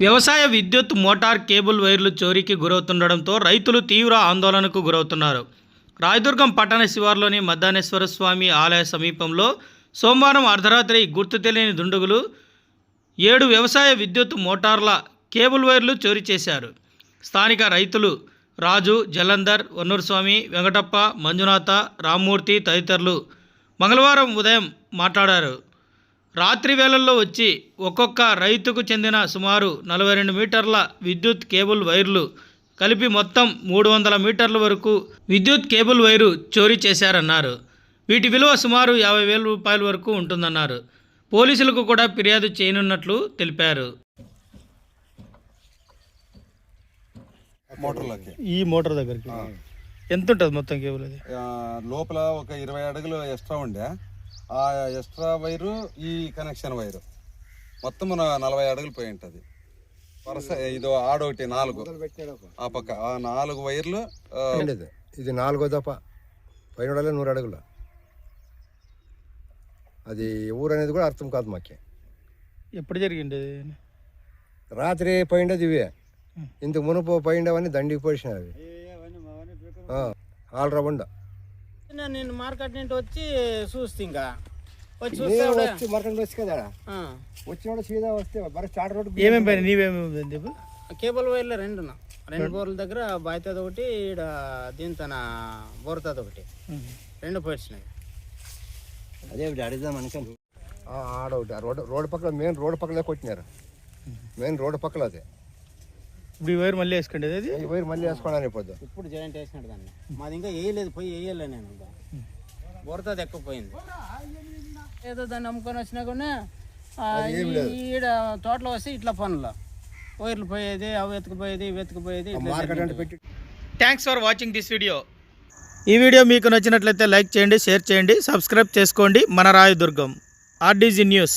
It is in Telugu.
వ్యవసాయ విద్యుత్ మోటార్ కేబుల్ వైర్లు చోరీకి గురవుతుండడంతో రైతులు తీవ్ర ఆందోళనకు గురవుతున్నారు. రాయదుర్గం పట్టణ శివార్లోని మద్దానేశ్వర స్వామి ఆలయ సమీపంలో సోమవారం అర్ధరాత్రి గుర్తు తెలియని దుండగులు ఏడు వ్యవసాయ విద్యుత్ మోటార్ల కేబుల్ వైర్లు చోరీ చేశారు. స్థానిక రైతులు రాజు జలంధర్ వన్నూరుస్వామి వెంకటప్ప మంజునాథ రామ్మూర్తి తదితరులు మంగళవారం ఉదయం మాట్లాడారు. రాత్రి వేళల్లో వచ్చి ఒక్కొక్క రైతుకు చెందిన సుమారు నలభై రెండు మీటర్ల విద్యుత్ కేబుల్ వైర్లు కలిపి మొత్తం మూడు వందల మీటర్ల వరకు విద్యుత్ కేబుల్ వైరు చోరీ చేశారన్నారు. వీటి విలువ సుమారు యాభై వేల రూపాయల వరకు ఉంటుందన్నారు. పోలీసులకు కూడా ఫిర్యాదు చేయనున్నట్లు తెలిపారు. ఈ మోటార్ దగ్గరికి. ఎంత ఉంటుంది మొత్తం కేబుల్ అది? లోపల ఒక ఇరవై అడుగులు ఎక్స్ట్రా ఉండే. ఆ ఎక్స్ట్రా వైరు ఈ కనెక్షన్ వైరు. మొత్తం మన నలభై అడుగులు పోయి ఉంటుంది. వరుస ఇది ఆడొకటి నాలుగు. ఆ పక్క ఆ నాలుగు వైర్లు ఇది నాలుగో దఫ. పైన నూరు అడుగులు. అది ఊరు అనేది కూడా అర్థం కాదు మాకే. ఎప్పుడు జరిగింది? రాత్రి పోయిండేది ఇవే. ఇంతకు మునుపు పోయిండవని దండికి పోసినవి ఆల్రా ఉండ నేను నేను మార్కెట్ నుండి వచ్చి చూస్తే ఇంకా. వచ్చి నేను చూస్తే వచ్చి మరకండి వచ్చి కదా? ఆ, సీదా వస్తే మరి స్టార్ట్ రోడ్ ఏమేమి పైన? నీవేమేమి చెప్పు కేబుల్ వైర్లు రెండున రెండు బోర్ల దగ్గర బాయితది ఒకటి ఈడ దీంతో బోరుతుంది ఒకటి. రెండు పోయినాయి అదే అడుగుదాం అనుకోండి ఆడొకటి ఆ రోడ్ రోడ్ పక్కన మెయిన్ రోడ్ పక్కనే కొట్టినారు. మెయిన్ రోడ్ పక్కల అదే. ఇప్పుడు ఈ వైర్ మళ్ళీ వేసుకోండి అది ఈ వైర్ మళ్ళీ వేసుకోవడానికి అయిపోద్ది. ఇప్పుడు జాయింట్ వేసినాడు దాన్ని. మాది ఇంకా వేయలేదు పోయి వేయలే నేను ఇంకా. పోయింది ఏదో దాన్ని అమ్ముకొని వచ్చినా కూడా ఆ, ఈడ తోటలో వస్తే ఇట్లా పనులు. వైర్లు పోయేది అవి ఎత్తుకుపోయేది ఇవి ఎత్తుకుపోయేది ఇట్లా మార్కెట్ అంటే పెట్టి thanks for watching this video ఈ వీడియో మీకు నచ్చినట్లయితే లైక్ చేయండి షేర్ చేయండి సబ్స్క్రైబ్ చేసుకోండి. మన రాయదుర్గం ఆర్డీజీ న్యూస్